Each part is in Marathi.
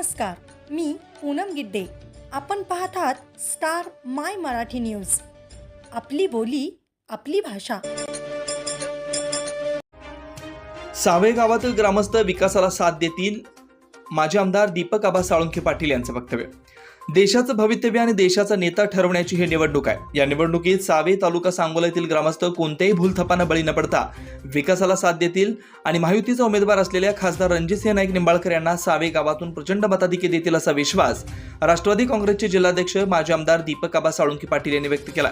नमस्कार मी पूनम गिड्डे. आपण पाहत आहात स्टार माय मराठी न्यूज. आपली बोली आपली भाषा. सावे गावातील ग्रामस्थ विकासाला साथ देतील माजी आमदार दीपक आबा साळुंखे पाटील यांचं वक्तव्य. देशाचं भवितव्य आणि देशाचा नेता ठरवण्याची ही निवडणूक आहे. या निवडणुकीत सावे तालुका सांगोला ग्रामस्थ कोणत्याही भूलथपानं बळी न पडता विकासाला साथ देतील आणि महायुतीचा उमेदवार असलेल्या खासदार रणजितसिंह नाईक निंबाळकर यांना सावे गावातून प्रचंड मताधिके देतील असा विश्वास राष्ट्रवादी काँग्रेसचे जिल्हाध्यक्ष माजी आमदार दीपक आबा साळुंकी पाटील यांनी व्यक्त केला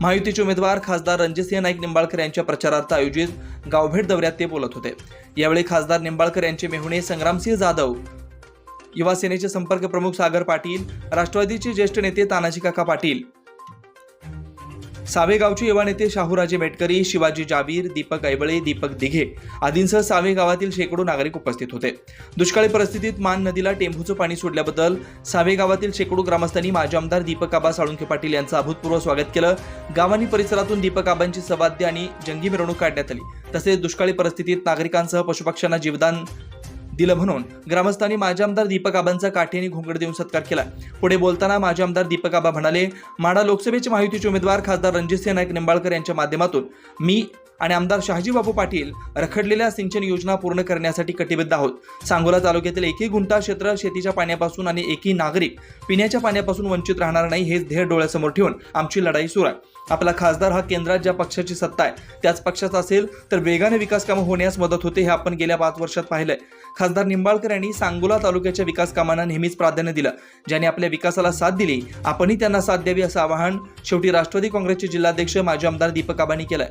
महायुतीचे उमेदवार खासदार रणजितसिंह नाईक निंबाळकर यांच्या प्रचारार्थ आयोजित गावभेट दौऱ्यात ते बोलत होते. यावेळी खासदार निंबाळकर यांचे मेहुणे संग्रामसिंह जाधव युवा सेनेचे संपर्क प्रमुख सागर पाटील राष्ट्रवादीचे ज्येष्ठ नेते तानाजी काका पाटील. सावेगावचे युवा नेते शाहूराजे मेटकरी शिवाजी जावीर दीपक ऐबळे दीपक दिघे आदींसह सावे गावातील शेकडो नागरिक उपस्थित होते. दुष्काळी परिस्थितीत मान नदीला टेंभूचं पाणी सोडल्याबद्दल सावे गावातील शेकडो ग्रामस्थांनी माजी आमदार दीपक आबा साळुंखे पाटील यांचं अभूतपूर्व स्वागत केलं. गावांनी परिसरातून दीपक आबांची सवाद्य आणि जंगी मिरवणूक काढण्यात आली. तसेच दुष्काळी परिस्थितीत नागरिकांसह पशुपक्ष्यांना जीवदान दिलं म्हणून ग्रामस्थांनी माजी आमदार दीपक आबांचा काठीने घोंगड देऊन सत्कार केला. पुढे बोलताना माजी आमदार दीपक आबा म्हणाले माडा लोकसभेचे महायुतीचे उमेदवार खासदार रणजितसिंह नाईक निंबाळकर यांच्या माध्यमातून मी आणि आमदार शहाजीबाबू पाटील रखडलेल्या सिंचन योजना पूर्ण करण्यासाठी कटिबद्ध आहोत. सांगोला तालुक्यातील एकही गुंठा क्षेत्र शेतीच्या पाण्यापासून आणि एकही नागरिक पिण्याच्या पाण्यापासून वंचित राहणार नाही हेच ध्येय डोळ्यासमोर ठेवून आमची लढाई सुरू आहे. आपला खासदार हा केंद्रात ज्या पक्षाची सत्ता आहे त्याच पक्षाचा असेल तर वेगाने विकास कामं होण्यास मदत होते हे आपण गेल्या पाच वर्षात पाहिलंय. खासदार निंबाळकर यांनी सांगोला तालुक्याच्या विकास कामांना नेहमीच प्राधान्य दिलं. ज्यांनी आपल्या विकासाला साथ दिली आपणही त्यांना साथ द्यावी असं आवाहन शेवटी राष्ट्रवादी काँग्रेसचे जिल्हाध्यक्ष माजी आमदार दीपक आबांनी केलंय.